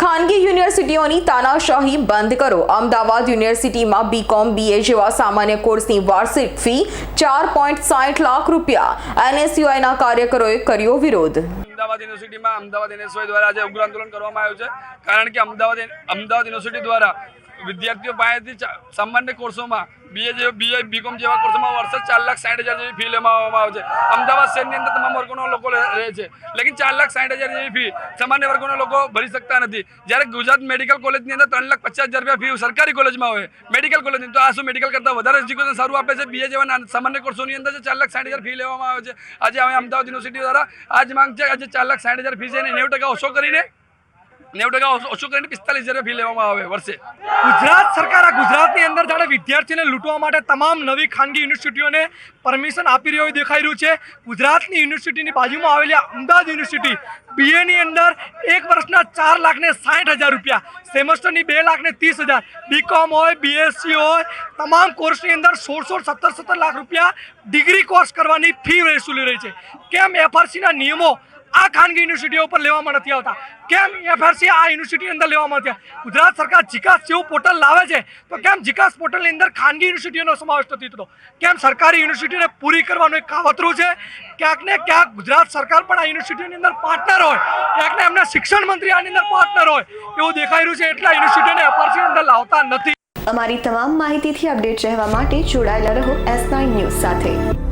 ખાનગી યુનિવર્સિટીઓની તાનાશાહી બંધ કરો. અમદાવાદ યુનિવર્સિટીમાં બીકોમ બીએ જેવા સામાન્ય કોર્સની વાર્ષિક ફી ચાર પોઈન્ટ સાઠ લાખ રૂપિયા. એનએસયુઆઈના કાર્યકરોએ કર્યો વિરોધ. અમદાવાદ યુનિવર્સિટીમાં અમદાવાદ એનએસવાય દ્વારા આજે ઉગ્ર આંદોલન કરવામાં આવ્યું છે. કારણ કે અમદાવાદ અમદાવાદ યુનિવર્સિટી દ્વારા વિદ્યાર્થીઓ પાસેથી સામાન્ય કોર્સોમાં બીએ જે બીએ બીકોમ જેવા કોર્સોમાં વર્ષે ચાર લાખ સાઠ હજાર જેવી ફી લેવામાં આવે છે. અમદાવાદ શહેરની અંદર તમામ વર્ગોના લોકો રહે છે. લેકિન ચાર લાખ સાઠ હજાર જેવી ફી સામાન્ય વર્ગોના લોકો ભરી શકતા નથી. જ્યારે ગુજરાત મેડિકલ કોલેજની અંદર ત્રણ લાખ પચાસ હજાર રૂપિયા ફી સરકારી કોલેજમાં હોય. મેડિકલ કોલેજની તો આ શું મેડિકલ કરતાં વધારે એજ્યુકેશન સારું આપે છે? બીએ જેવા સામાન્ય કોર્સોની અંદર ચાર લાખ સાઠ હજાર ફી લેવામાં આવે છે. આજે હવે અમદાવાદ યુનિવર્સિટી દ્વારા આજ માંગ છે આજે ચાર લાખ સાઠ હજાર ફી છે એને નેવું ટકા ઓછો કરીને નેવું ટકા ઓછો- કરીને પિસ્તાલીસ હજાર ફી લેવામાં આવે વર્ષે. ગુજરાત સરકાર આ ગુજરાતની અંદર જાણે વિદ્યાર્થીઓને લૂંટવા માટે તમામ નવી ખાનગી યુનિવર્સિટીઓને પરમિશન આપી રહ્યો દેખાઈ રહ્યું છે. ગુજરાતની યુનિવર્સિટીની બાજુમાં આવેલી અમદાવાદ યુનિવર્સિટી બીએની અંદર એક વર્ષના ચાર લાખને સાઠ હજાર રૂપિયા, સેમેસ્ટરની બે લાખને ત્રીસ હજાર બીકોમ હોય બીએસસી હોય, તમામ કોર્સની અંદર સોળ સોળ સત્તર સત્તર લાખ રૂપિયા ડિગ્રી કોર્સ કરવાની ફી વસૂલી રહી છે. કેમ એફઆરસીના નિયમો આ ખાનગી યુનિવર્સિટીઓ ઉપર લેવામાં નથી આવતા. કેમ એફઆરસી આ યુનિવર્સિટી અંદર લેવામાં આવતા? ગુજરાત સરકાર જીકાસ જેવું પોર્ટલ લાવે છે, તો કેમ જીકાસ પોર્ટલની અંદર ખાનગી યુનિવર્સિટીઓનો સમાવેશ નથી થતો? કેમ સરકારી યુનિવર્સિટીને પૂરી કરવાનું એક કાવતરું છે? ક્યાંક ને ક્યાંક ગુજરાત સરકાર પણ આ યુનિવર્સિટીની અંદર પાર્ટનર હોય. ક્યાંક ને એમના શિક્ષણ મંત્રી આની અંદર પાર્ટનર હોય. એવું દેખાઈ રહ્યું છે એટલે આ યુનિવર્સિટીઓને એફઆરસી અંદર લાવતા નથી. અમારી તમામ માહિતીથી અપડેટ રહેવા માટે જોડાયેલા રહો એસ નાઇન ન્યૂઝ સાથે.